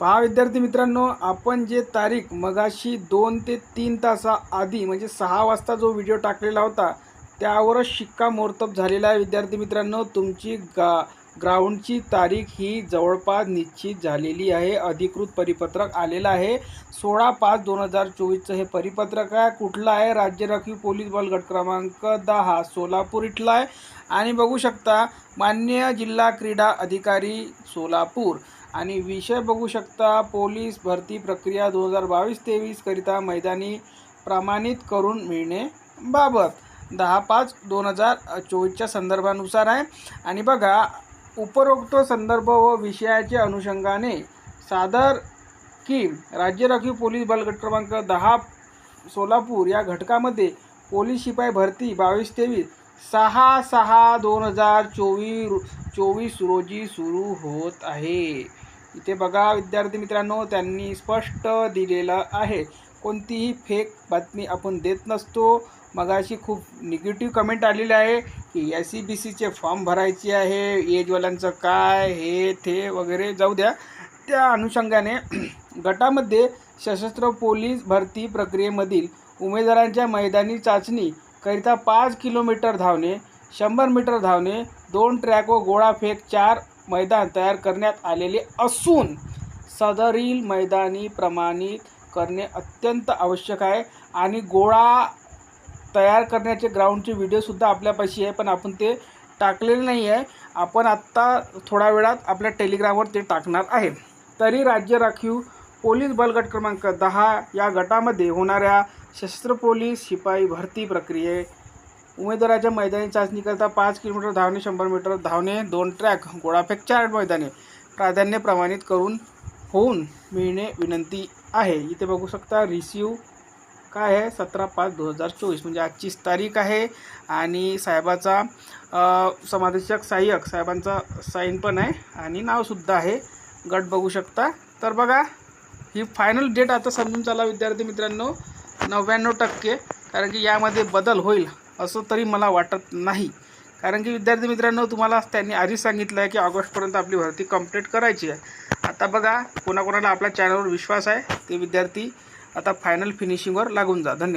पहा विद्यार्थी मित्रांनो आपण जे तारीख मगाशी दोन ते तीन तासा आधी म्हणजे सहा वाजता जो व्हिडिओ टाकलेला होता त्यावरच शिक्कामोर्तब झालेला आहे विद्यार्थी मित्रांनो. तुमची गा ग्राउंडची तारीख ही जवळपास निश्चित झालेली आहे. अधिकृत परिपत्रक आलेलं आहे. सोळा पाच दोन हजार चोवीसचं हे परिपत्रक आहे. कुठलं आहे? राज्य राखीव पोलीस बल गट क्रमांक दहा सोलापूर इथला आहे. आणि बघू शकता मान्य जिल्हा क्रीडा अधिकारी सोलापूर. आणि विषय बघू शकता पोलीस भरती प्रक्रिया दोन हजार बावीस तेवीसकरिता मैदानी प्रमाणित करून मिळणे बाबत. दहा पाच दोन हजार चोवीसच्या संदर्भानुसार आहे. आणि बघा उपरोक्त संदर्भ व विषयाच्या अनुषंगाने सादर की राज्य राखीव पोलीस बल गट क्रमांक दहा सोलापूर या घटकामध्ये पोलीस शिपाई भरती बावीस तेवीस सहा सहा दोन हजार चोवीस चोवीस रोजी सुरू होत आहे. इथे बघा विद्यार्थी मित्रांनो त्यांनी स्पष्ट दिलेलं आहे. कोणतीही फेक बातमी आपण देत नसतो. मगाशी खूप निगेटिव्ह कमेंट आलेले आहे की एस सी बी सीचे फॉर्म भरायचे आहे एजवाल्यांचं काय हे ते वगैरे जाऊ द्या. त्या अनुषंगाने गटामध्ये सशस्त्र पोलीस भरती प्रक्रियेमधील उमेदवारांच्या मैदानी चाचणी करिता पाच किलोमीटर धावणे शंभर मीटर धावणे दोन ट्रॅक व गोळाफेक चार मैदान तयार करण्यात आलेले असून सदरील मैदानी प्रमाणित करणे अत्यंत आवश्यक आहे. आणि गोळा तयार करण्याचे ग्राउंडचे व्हिडिओसुद्धा आपल्यापाशी आहे पण आपण ते टाकलेले नाही आहे. आपण आत्ता थोड्या वेळात आपल्या टेलिग्रामवर ते टाकणार आहे. तरी राज्य राखीव पोलीस बलगट क्रमांक दहा या गटामध्ये होणाऱ्या सशस्त्र पोलीस शिपाई भरती प्रक्रिये. उमेदवाराच्या मैदानी चाचणीकरता पाच किलोमीटर धावणे शंभर मीटर धावणे दोन ट्रॅक गोळाफेक चार मैदाने प्राधान्य प्रमाणित करून होऊन मिळणे विनंती आहे. इथे बघू शकता रिसिव काय आहे? सतरा पाच दोन हजार चोवीस. म्हणजे आजचीच तारीख आहे आणि साहेबाचा समादेशक सहाय्यक साहेबांचा साईन पण आहे आणि नावसुद्धा आहे. गट बघू शकता. तर बघा ही फायनल डेट आता समजून चला विद्यार्थी मित्रांनो. नव्याण्णव टक्के. कारण की यामध्ये बदल होईल असं तरी मला वाटत नाही. कारण की विद्यार्थी मित्रांनो तुम्हाला त्यांनी आधीच सांगितलं आहे की ऑगस्टपर्यंत आपली भरती कंप्लीट करायची आहे. आता बघा कोणाकोणाला आपल्या चॅनलवर विश्वास आहे ते विद्यार्थी आता फायनल फिनिशिंगवर लागून जा. धन्यवाद.